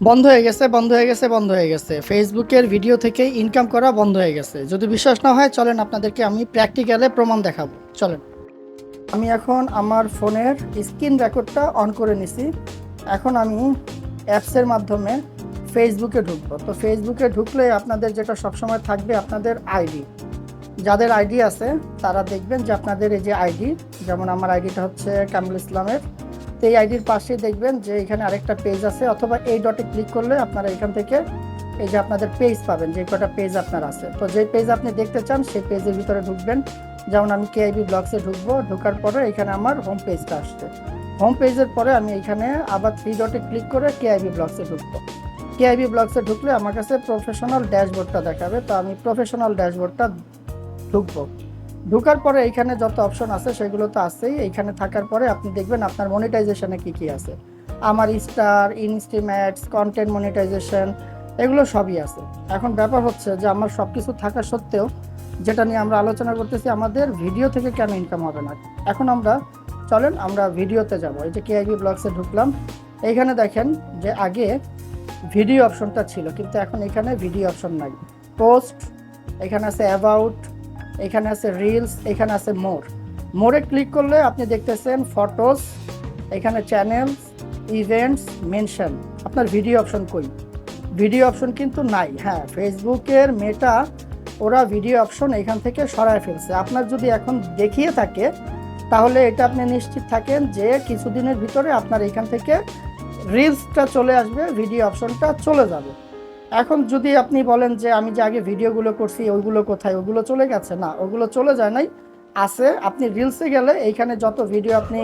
বন্ধ হয়ে গেছে, বন্ধ হয়ে গেছে, বন্ধ হয়ে গেছে। ফেসবুকের ভিডিও থেকে ইনকাম করা বন্ধ হয়ে গেছে। যদি বিশ্বাস না হয়, চলেন আপনাদেরকে আমি প্র্যাকটিক্যালে প্রমাণ দেখাবো। চলেন। আমি এখন আমার ফোনের স্ক্রিন রেকর্ডটা অন করে নিছি। এখন আমি অ্যাপসের মাধ্যমে ফেসবুকে ঢুকবো। তো ফেসবুকে ঢুকলে আপনাদের যেটা সবসময় থাকবে আপনাদের আইডি যাদের আইডি আছে, তারা দেখবেন যে আপনাদের এই যে আইডি যেমন আমার আইডিটা হচ্ছে কামরুল ইসলামের। এই আইডির পাশে দেখবেন যে এখানে আরেকটা পেজ আছে, অথবা এই ডটে ক্লিক করলে আপনারা এখান থেকে এই যে আপনাদের পেজ পাবেন, যে কটা পেজ আপনার আছে। তো যে পেজ আপনি দেখতে চান, সেই পেজের ভিতরে ঢুকবেন। যেমন আমি কেআইবি ব্লগসে ঢুকবো, ঢোকার পরে এখানে আমার হোম পেজটা আসছে। হোম পেজের পরে আমি এখানে আবার থ্রি ডটে ক্লিক করে কেআইবি ব্লগসে ঢুকবো। কেআইবি ব্লগসে ঢুকলে আমার কাছে প্রফেশনাল ড্যাশবোর্ডটা দেখাবে, তো আমি প্রফেশনাল ড্যাশবোর্ডটা ঢুকবো। ঢোকার পরে এখানে যত অপশন আছে সেগুলো তো আছেই। এইখানে থাকার পরে আপনি দেখবেন আপনার মনিটাইজেশনে কি কি আছে। আমার স্টার ইনস্টিমেটস কন্টেন্ট মনিটাইজেশন এগুলো সবই আছে। এখন ব্যাপার হচ্ছে যে আমার সব কিছু থাকা সত্ত্বেও যেটা নিয়ে আমরা আলোচনা করতেছি, আমাদের ভিডিও থেকে কেন ইনকাম হবে না? এখন আমরা, চলেন আমরা ভিডিওতে যাব। এই যে কেআইবি ব্লগসে ঢুকলাম। এইখানে দেখেন যে আগে ভিডিও অপশনটা ছিল, কিন্তু এখন এখানে ভিডিও অপশন নাই। পোস্ট এখানে আছে অ্যাবাউট এখানে আছে রিলস এখানে আছে মোর মোরে ক্লিক করলে আপনি দেখতেছেন ফটোস এখানে চ্যানেলস ইভেন্টস মেনশন আপনার ভিডিও অপশন কই? ভিডিও অপশন কিন্তু নাই। হ্যাঁ ফেসবুকের মেটা ওরা ভিডিও অপশন এখান থেকে সরায় ফেলছে। আপনার যদি এখন দেখিয়ে থাকে, তাহলে এটা আপনি নিশ্চিত থাকেন যে কিছুদিনের ভিতরে আপনার এখান থেকে রিলসটা চলে আসবে ভিডিও অপশনটা চলে যাবে। এখন যদি আপনি বলেন যে আমি যে আগে ভিডিওগুলো করছি, ওইগুলো কোথায়? ওগুলো চলে গেছে? না, ওগুলো চলে যায় নাই। আছে, আপনি রিলসে গেলে এইখানে যত ভিডিও আপনি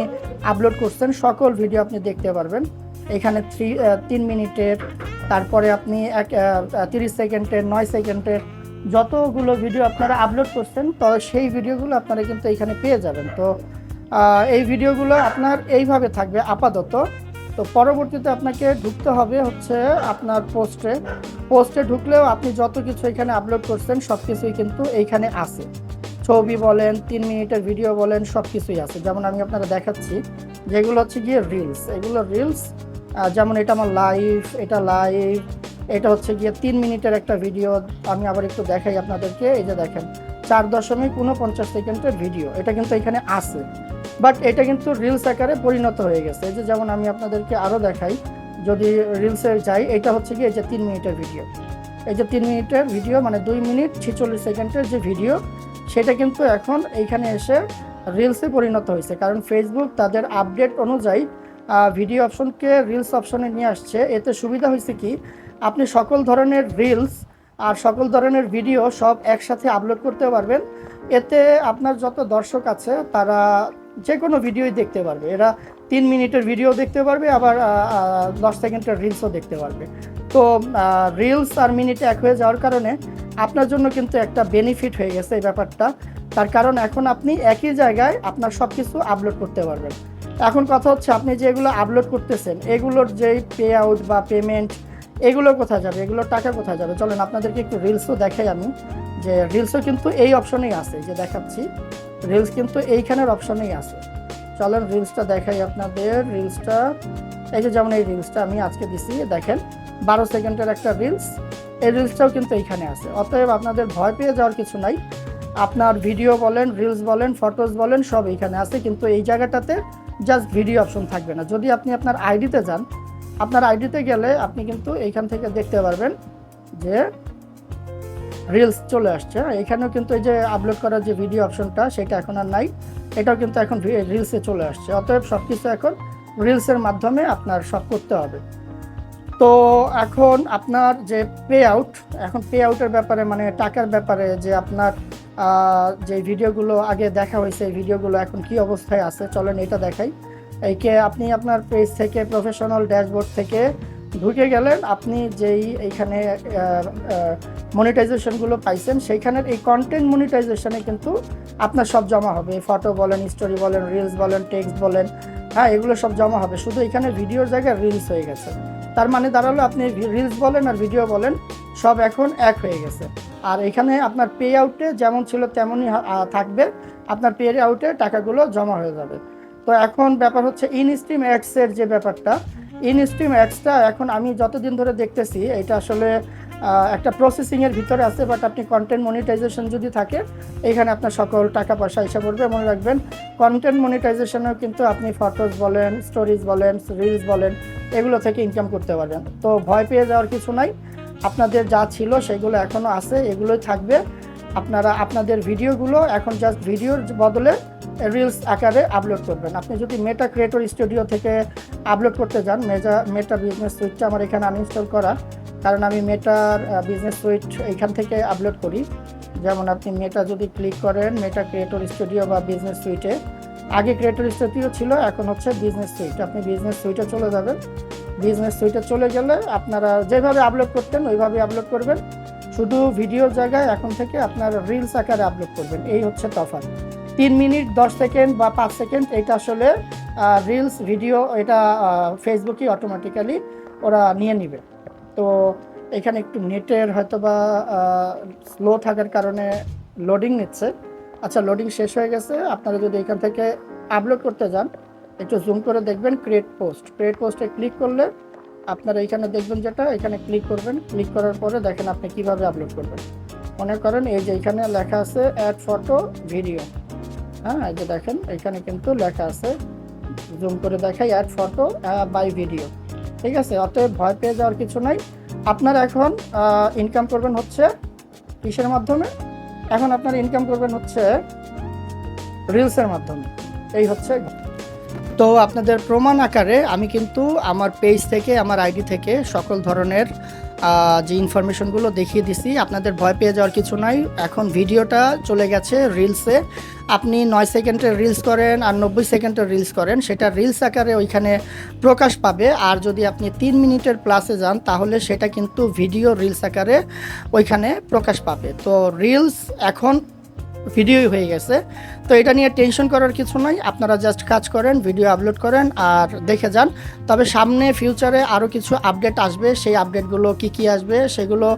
আপলোড করছেন, সকল ভিডিও আপনি দেখতে পারবেন। এখানে থ্রি তিন মিনিটের, তারপরে আপনি এক তিরিশ সেকেন্ডের, নয় সেকেন্ডের যতগুলো ভিডিও আপনারা আপলোড করছেন, তো সেই ভিডিওগুলো আপনারা কিন্তু এখানে পেয়ে যাবেন। তো এই ভিডিওগুলো আপনার এইভাবে থাকবে আপাতত। তো পরবর্তীতে আপনাকে ঢুকতে হবে হচ্ছে আপনার পোস্টে। পোস্টে ঢুকলেও আপনি যত কিছু এখানে আপলোড করছেন সব কিছুই কিন্তু এইখানে আছে। ছবি বলেন, তিন মিনিটের ভিডিও বলেন সব কিছুই আছে। যেমন আমি আপনারা দেখাচ্ছি, যেগুলো হচ্ছে গিয়ে রিলস এগুলো রিলস যেমন এটা আমার লাইভ এটা লাইভ এটা হচ্ছে গিয়ে তিন মিনিটের একটা ভিডিও আমি আবার একটু দেখাই আপনাদেরকে। এই যে দেখেন, চার দশমিক উনপঞ্চাশ সেকেন্ডের ভিডিও এটা কিন্তু এখানে আছে। বাট এটা কিন্তু রিলস আকারে পরিণত হয়ে গেছে। এই যে যেমন আমি আপনাদেরকে আরও দেখাই, যদি রিলসে যাই, এটা হচ্ছে কি এই যে তিন মিনিটের ভিডিও এই যে তিন মিনিটের ভিডিও মানে দুই মিনিট ছেচল্লিশ সেকেন্ডের যে ভিডিও সেটা কিন্তু এখন এইখানে এসে রিলসে পরিণত হয়েছে। কারণ ফেসবুক তাদের আপডেট অনুযায়ী ভিডিও অপশনকে রিলস অপশনে নিয়ে আসছে। এতে সুবিধা হয়েছে কি, আপনি সকল ধরনের রিলস আর সকল ধরনের ভিডিও সব একসাথে আপলোড করতে পারবেন। এতে আপনার যত দর্শক আছে, তারা যে কোনো ভিডিওই দেখতে পারবে। এরা তিন মিনিটের ভিডিও দেখতে পারবে, আবার দশ সেকেন্ডের রিলসও দেখতে পারবে। তো রিলস আর মিনিটে এক হয়ে যাওয়ার কারণে আপনার জন্য কিন্তু একটা বেনিফিট হয়ে গেছে এই ব্যাপারটা। তার কারণ এখন আপনি একই জায়গায় আপনার সব কিছু আপলোড করতে পারবেন। এখন কথা হচ্ছে, আপনি যে এগুলো আপলোড করতেছেন, এগুলোর যেই পে আউট বা পেমেন্ট এগুলো কোথায় যাবে? এগুলোর টাকা কোথায় যাবে? চলেন আপনাদেরকে একটু রিলসও দেখাই আমি, যে রিলসও কিন্তু এই অপশনেই আছে, যে দেখাচ্ছি। রিলস কিন্তু এইখানের অপশনেই আছে। চলেন রিলসটা দেখাই আপনাদের। রিলসটা এই যে যেমন এই রিলসটা আমি আজকে দিছি, দেখেন, বারো সেকেন্ডের একটা রিলস এই রিলসটাও কিন্তু এইখানে আছে। অতএব আপনাদের ভয় পেয়ে যাওয়ার কিছু নাই। আপনার ভিডিও বলেন রিলস বলেন ফটোস বলেন, সব এইখানে আছে। কিন্তু এই জায়গাটাতে জাস্ট ভিডিও অপশন থাকবে না। যদি আপনি আপনার আইডিতে যান, আপনার আইডিতে গেলে আপনি কিন্তু এইখান থেকে দেখতে পারবেন যে রিলস চলে আসছে। এখানেও কিন্তু এই যে আপলোড করার যে ভিডিও অপশনটা সেটা এখন আর নাই। এটাও কিন্তু এখন রিলসে চলে আসছে। অতএব সব কিছু এখন রিলসের মাধ্যমে আপনার সব করতে হবে। তো এখন আপনার যে পে আউট এখন পে আউটের ব্যাপারে মানে টাকার ব্যাপারে যে আপনার যে ভিডিওগুলো আগে দেখা হয়েছে, এই ভিডিওগুলো এখন কি অবস্থায় আছে, চলেন এটা দেখাই। এই কে আপনি আপনার পেজ থেকে প্রফেশনাল ড্যাশবোর্ড থেকে ঢুকে গেলেন, আপনি যেই এইখানে মনিটাইজেশনগুলো পাইছেন, সেইখানের এই কন্টেন্ট মনিটাইজেশনে কিন্তু আপনার সব জমা হবে। ফটো বলেন স্টোরি বলেন রিলস বলেন টেক্সট বলেন হ্যাঁ এগুলো সব জমা হবে। শুধু এখানে ভিডিওর জায়গায় রিলস হয়ে গেছে। তার মানে দাঁড়াল, আপনি রিলস বলেন আর ভিডিও বলেন, সব এখন এক হয়ে গেছে। আর এখানে আপনার পে আউটে যেমন ছিল তেমনই থাকবে। আপনার পে আউটে টাকাগুলো জমা হয়ে যাবে। তো এখন ব্যাপার হচ্ছে ইনস্ট্রিম অ্যাডসের যে ব্যাপারটা ইনস্ট্রিম অ্যাডসটা এখন আমি যতদিন ধরে দেখতেছি, এটা আসলে একটা প্রসেসিংয়ের ভিতরে আছে বাট আপনি কন্টেন্ট মনিটাইজেশন যদি থাকে, এখানে আপনার সকল টাকা পয়সা এসে পড়বে। মনে রাখবেন কন্টেন্ট মনিটাইজেশনেও কিন্তু আপনি ফটোস বলেন স্টোরিজ বলেন রিলস বলেন, এগুলো থেকে ইনকাম করতে পারবেন। তো ভয় পেয়ে যাওয়ার কিছু নাই। আপনাদের যা ছিল সেগুলো এখনও আছে, এগুলোই থাকবে। আপনারা, আপনাদের ভিডিওগুলো এখন জাস্ট ভিডিওর বদলে রিলস আকারে আপলোড করবেন। আপনি যদি মেটা ক্রিয়েটর স্টুডিও থেকে আপলোড করতে যান মেজা মেটা বিজনেস সুইটটা আমার এখানে আনইনস্টল করা। কারণ আমি মেটার বিজনেস সুইট এইখান থেকে আপলোড করি। যেমন আপনি মেটা যদি ক্লিক করেন মেটা ক্রিয়েটর স্টুডিও বা বিজনেস সুইটে আগে ক্রিয়েটর স্টুডিও ছিল, এখন হচ্ছে বিজনেস সুইট আপনি বিজনেস সুইটে চলে যাবেন। বিজনেস সুইটে চলে গেলে আপনারা যেভাবে আপলোড করতেন, ওইভাবে আপলোড করবেন। শুধু ভিডিওর জায়গায় এখন থেকে আপনার রিলস আকারে আপলোড করবেন। এই হচ্ছে তফাৎ। তিন মিনিট, দশ সেকেন্ড বা পাঁচ সেকেন্ড, এটা আসলে রিলস ভিডিও এটা ফেসবুকই অটোমেটিক্যালি ওরা নিয়ে নিবে। তো এখানে একটু নেটের হয়তো বা স্লো থাকার কারণে লোডিং নিচ্ছে। আচ্ছা লোডিং শেষ হয়ে গেছে। আপনারা যদি এখান থেকে আপলোড করতে যান, একটু জুম করে দেখবেন ক্রিয়েট পোস্ট ক্রিয়েট পোস্টে ক্লিক করলে আপনারা এখানে দেখবেন যেটা, এখানে ক্লিক করবেন। ক্লিক করার পরে দেখেন আপনি কীভাবে আপলোড করবেন। মনে করেন এই যে এখানে লেখা আছে অ্যাড ফটো ভিডিও হ্যাঁ এই যে দেখেন, এখানে কিন্তু লেখা আছে জুম করে দেখাই অ্যাড ফটো বাই ভিডিও ঠিক আছে, অতএব ভয় পেয়ে যাওয়ার কিছু নাই। আপনারা এখন ইনকাম করবেন হচ্ছে কিসের মাধ্যমে? এখন আপনারা ইনকাম করবেন হচ্ছে রিলসের মাধ্যমে। এই হচ্ছে তো আপনাদের প্রমাণ আকারে আমি কিন্তু আমার পেজ থেকে, আমার আইডি থেকে সকল ধরনের যে ইনফরমেশনগুলো দেখিয়ে দিছি, আপনাদের ভয় পেয়ে যাওয়ার কিছু নাই। এখন ভিডিওটা চলে গেছে রিলসে। আপনি নয় সেকেন্ডের রিলস করেন আর নব্বই সেকেন্ডের রিলস করেন, সেটা রিলস আকারে ওইখানে প্রকাশ পাবে। আর যদি আপনি তিন মিনিটের প্লাসে যান, তাহলে সেটা কিন্তু ভিডিও রিলস আকারে ওইখানে প্রকাশ পাবে। তো রিলস এখন ভিডিওই হয়ে গেছে। তো এটা নিয়ে টেনশন করার কিছু নাই। আপনারা জাস্ট কাজ করেন ভিডিও আপলোড করেন আর দেখে যান। তবে সামনে ফিউচারে আরও কিছু আপডেট আসবে। সেই আপডেটগুলো কি কি আসবে সেগুলো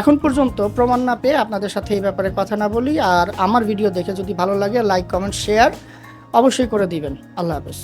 এখন পর্যন্ত প্রমাণ না পেয়ে আপনাদের সাথে এই ব্যাপারে কথা না বলি। আর আমার ভিডিও দেখে যদি ভালো লাগে লাইক কমেন্ট শেয়ার অবশ্যই করে দিবেন। আল্লাহ হাফেজ।